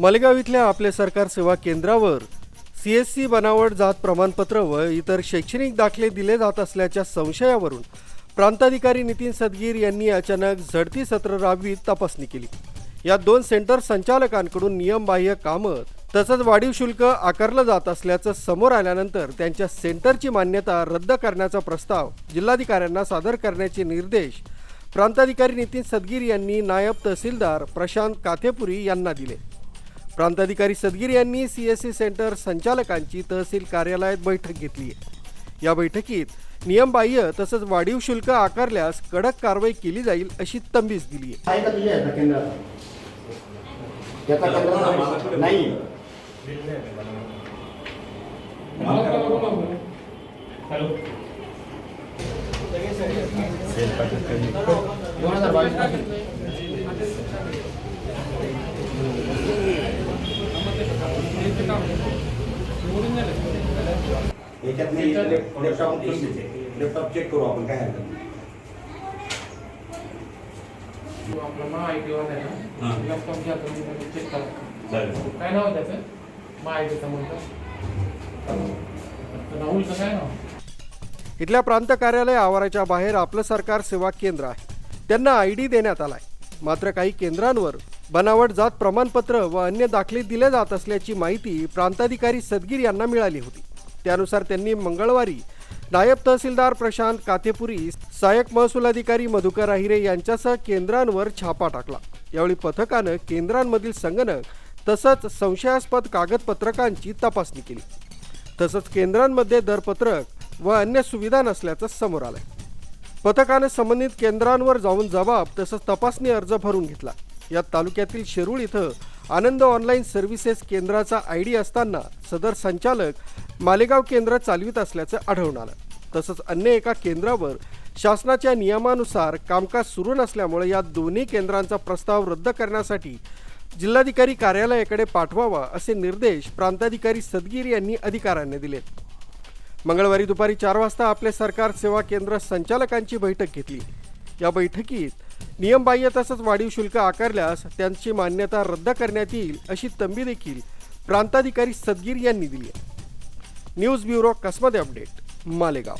मालेगाव इथल्या आपले सरकार सेवा केंद्रावर सी एस सी बनावट जात प्रमाणपत्र व इतर शैक्षणिक दाखले दिले जात असल्याच्या संशयावरून प्रांताधिकारी नितीन सदगीर यांनी अचानक झडती सत्र राबवीत तपासणी केली. या दोन सेंटर संचालकांकडून नियमबाह्य कामं तसंच वाढीव शुल्क आकारलं जात असल्याचं समोर आल्यानंतर त्यांच्या सेंटरची मान्यता रद्द करण्याचा प्रस्ताव जिल्हाधिकाऱ्यांना सादर करण्याचे निर्देश प्रांताधिकारी नितीन सदगीर यांनी नायब तहसीलदार प्रशांत काथेपुरी यांना दिले. प्रांताधिकारी सदगीर यांनी सी एस सी सेंटर संचालकांची तहसील कार्यालयात बैठक घेतली. आहे या बैठकीत नियमबाह्य तसंच वाढीव शुल्क आकारल्यास कडक कारवाई केली जाईल अशी तंबीस दिली आहे आहे का तुझ्या याचा केंद्राचा याचा केंद्र नाही दोन हजार बावीस याच्यात नाही लॅपटॉप लॅपटॉप चेक करू. आपण काय हरकत नाही. काय नाव त्याचं? काय नाव? इथल्या प्रांत कार्यालय आवाराच्या बाहेर आपलं सरकार सेवा केंद्र आहे. त्यांना आय डी देण्यात आलाय. मात्र काही केंद्रांवर बनावट जात प्रमाणपत्र व अन्य दाखले दिले जात असल्याची माहिती प्रांताधिकारी सदगीर यांना मिळाली होती. त्यानुसार त्यांनी मंगळवारी नायब तहसीलदार प्रशांत काथेपुरी सहाय्यक महसूल अधिकारी मधुकर अहिरे यांच्यासह केंद्रांवर छापा टाकला. यावेळी पथकानं केंद्रांमधील संगणक तसंच संशयास्पद कागदपत्रकांची तपासणी केली. तसंच केंद्रांमध्ये दरपत्रक व अन्य सुविधा नसल्याचं समोर आलंय. पथकानं संबंधित केंद्रांवर जाऊन जबाब तसंच तपासणी अर्ज भरून घेतला. या तालुक्यातील शेरूळ इथं आनंद ऑनलाईन सर्व्हिसेस केंद्राचा आय डी असताना सदर संचालक मालेगाव केंद्र चालवित असल्याचं आढळून आलं. तसंच अन्य एका केंद्रावर शासनाच्या नियमानुसार कामकाज सुरू नसल्यामुळे या दोन्ही केंद्रांचा प्रस्ताव रद्द करण्यासाठी जिल्हाधिकारी कार्यालयाकडे पाठवावा असे निर्देश प्रांताधिकारी सदगीर यांनी अधिकाऱ्यांनी दिलेत. मंगळवारी दुपारी चार वाजता आपले सरकार सेवा केंद्र संचालकांची बैठक घेतली. या बैठकीत नियमबाह्य तसंच वाढीव शुल्क आकारल्यास त्यांची मान्यता रद्द करण्यात येईल अशी तंबी देखील प्रांताधिकारी सदगीर यांनी दिली आहे. News bureau Kasmade update Malegaon.